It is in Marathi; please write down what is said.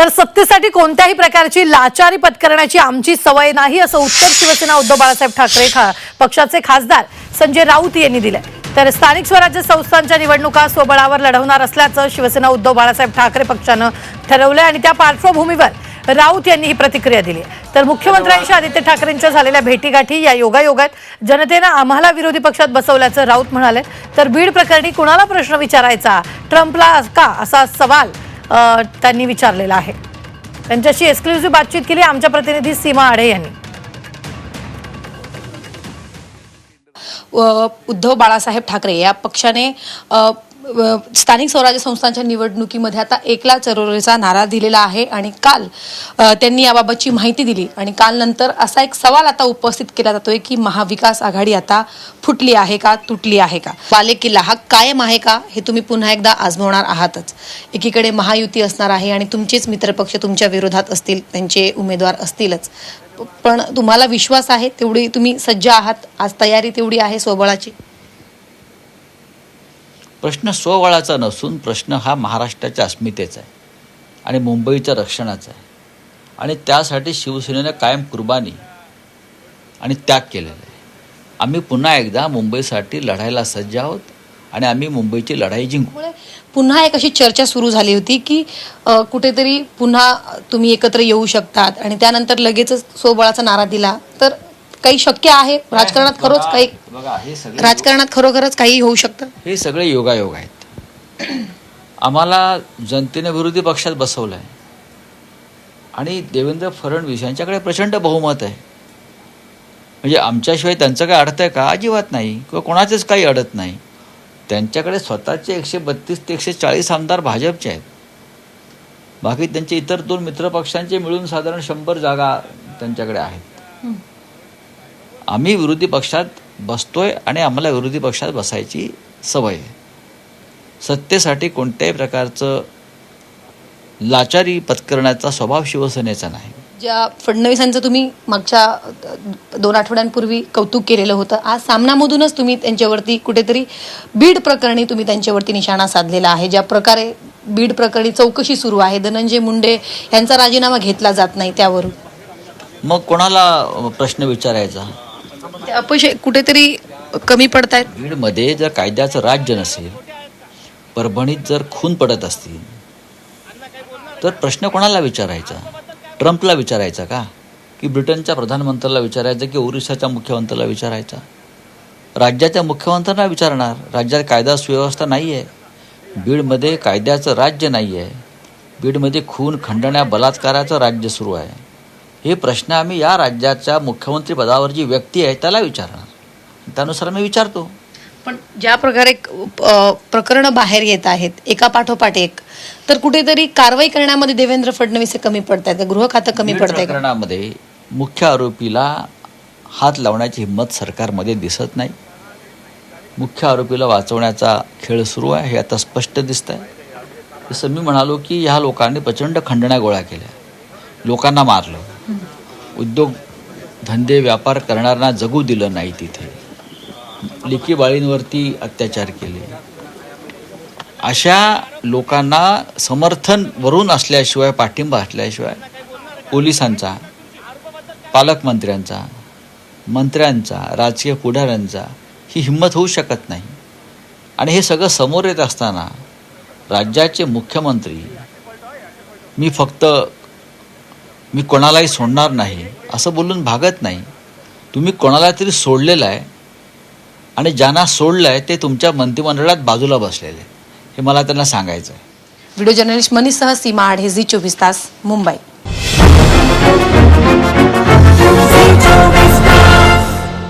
तर सत्तेसाठी कोणत्याही प्रकारची लाचारी पत्करण्याची आमची सवय नाही असं उत्तर शिवसेना उद्धव बाळासाहेब ठाकरे खा पक्षाचे खासदार संजय राऊत यांनी दिलंय. तर स्थानिक स्वराज्य संस्थांच्या निवडणुका स्वबळावर लढवणार असल्याचं शिवसेना उद्धव बाळासाहेब ठाकरे पक्षानं ठरवलंय आणि त्या पार्श्वभूमीवर राऊत यांनी ही प्रतिक्रिया दिली. तर मुख्यमंत्र्यांशी आदित्य ठाकरेंच्या झालेल्या भेटीगाठी या योगायोगात जनतेनं आम्हाला विरोधी पक्षात बसवल्याचं राऊत म्हणाले तर बीड प्रकरणी कुणाला प्रश्न विचारायचा? ट्रम्पला का? असा सवाल त्यांनी विचारलेला आहे. त्यांच्याशी एक्सक्लुझिव्ह बातचीत केली आमच्या प्रतिनिधी सीमा आढे यांनी. उद्धव बाळासाहेब ठाकरे या पक्षाने स्थानिक स्वराज्य संस्थांच्या निवडणुकीमध्ये आता एकला चरोरेचा नारा दिलेला आहे आणि काल त्यांनी याबाबतची माहिती दिली. आणि काल नंतर असा एक सवाल आता उपस्थित केला जातोय की महाविकास आघाडी आता फुटली आहे का तुटली आहे का? बाले किल्ला हा कायम आहे का हे तुम्ही पुन्हा एकदा आजमवणार आहातच. एकीकडे महायुती असणार आहे आणि तुमचेच मित्रपक्ष तुमच्या विरोधात असतील त्यांचे उमेदवार असतीलच. पण तुम्हाला विश्वास आहे तेवढी तुम्ही सज्ज आहात आज तयारी तेवढी आहे स्वबळाची? प्रश्न स्वबळाचा नसून प्रश्न हा महाराष्ट्राच्या अस्मितेचा आहे आणि मुंबईच्या रक्षणाचा आहे. आणि त्यासाठी शिवसेनेनं कायम कुर्बानी आणि त्याग केलेला आहे. आम्ही पुन्हा एकदा मुंबईसाठी लढायला सज्ज आहोत आणि आम्ही मुंबईची लढाई जिंकू. पुन्हा एक अशी चर्चा सुरू झाली होती की कुठेतरी पुन्हा तुम्ही एकत्र येऊ शकतात आणि त्यानंतर लगेचच स्वबळाचा नारा दिला. तर काही शक्य आहे? राजकारणात खरोच काही बघा हे सगळे राजकारणात खरोखरच काही होऊ शकतं? हे सगळे योगायोग आहेत. आम्हाला जनतेने विरोधी पक्षात बसवलं आहे आणि देवेंद्र फडणवीस यांच्याकडे प्रचंड बहुमत आहे. म्हणजे आमच्याशिवाय त्यांचं काय अडत आहे का? अजिबात नाही. किंवा कोणाचेच काही अडत नाही. त्यांच्याकडे स्वतःचे एकशे बत्तीस ते एकशे चाळीस आमदार भाजपचे आहेत. बाकी त्यांचे इतर दोन मित्रपक्षांचे मिळून साधारण शंभर जागा त्यांच्याकडे आहेत. आम्ही विरोधी पक्षात बसतोय आणि आम्हाला विरोधी पक्षात बसायची सवय आहे. सत्तेसाठी कोणत्याही प्रकारचं लाचारी पत्करण्याचा स्वभाव शिवसेनेचा नाही. ज्या फडणवीसांचं तुम्ही मागच्या दोन आठवड्यांपूर्वी कौतुक केलेलं होतं आज सामनामधूनच तुम्ही त्यांच्यावरती कुठेतरी बीड प्रकरणी तुम्ही त्यांच्यावरती निशाणा साधलेला आहे. ज्या प्रकारे बीड प्रकरणी चौकशी सुरू आहे धनंजय मुंडे यांचा राजीनामा घेतला जात नाही त्यावरून. मग कोणाला प्रश्न विचारायचा? ते अपयश कुठेतरी कमी पडतायत? बीडमध्ये जर कायद्याचं राज्य नसेल परभणीत जर खून पडत असतील तर प्रश्न कोणाला विचारायचा? ट्रम्पला विचारायचा का? की ब्रिटनच्या प्रधानमंत्र्याला विचारायचं की ओरिसाच्या मुख्यमंत्र्याला विचारायचा? राज्याच्या मुख्यमंत्र्यांना विचारणार? राज्यात कायदा सुव्यवस्था नाही आहे बीडमध्ये कायद्याचं राज्य नाही आहे बीडमध्ये खून खंडण्या बलात्काराचं राज्य सुरू आहे. हे प्रश्न आम्ही या राज्याच्या मुख्यमंत्री पदावर जी व्यक्ती आहे त्याला विचारणार. त्यानुसार आम्ही विचारतो. पण ज्या प्रकारे प्रकरण बाहेर येत आहेत एका पाठोपाठ एक तर कुठेतरी कारवाई करण्यामध्ये देवेंद्र फडणवीस कमी पडत आहेत गृह खातं कमी का? प्रकरणामध्ये मुख्य आरोपीला हात लावण्याची हिंमत सरकारमध्ये दिसत नाही. मुख्य आरोपीला वाचवण्याचा खेळ सुरू आहे हे आता स्पष्ट दिसत आहे जसं मी म्हणालो की ह्या लोकांनी प्रचंड खंडण्या गोळा केल्या. लोकांना मारलं. उद्योग धंदे व्यापार करणाऱ्यांना जगू दिलं नाही तिथे. लेकी बाळींवरती अत्याचार केले. अशा लोकांना समर्थन वरून असल्याशिवाय पाठिंबा असल्याशिवाय पोलिसांचा पालकमंत्र्यांचा मंत्र्यांचा राजकीय पुढाऱ्यांचा ही हिंमत होऊ शकत नाही. आणि हे सगळं समोर येत असताना राज्याचे मुख्यमंत्री मी फक्त मी कोणालाही सोडणार नाही असं बोलून भागत नाही. तुम्ही कोणाला तरी सोडलेलं आहे आणि ज्यांना सोडलं आहे ते तुमच्या मंत्रिमंडळात बाजूला बसलेले. हे मला त्यांना सांगायचं आहे व्हिडिओ जर्नलिस्ट मनीसह सीमा आढे झी चोवीस तास मुंबई.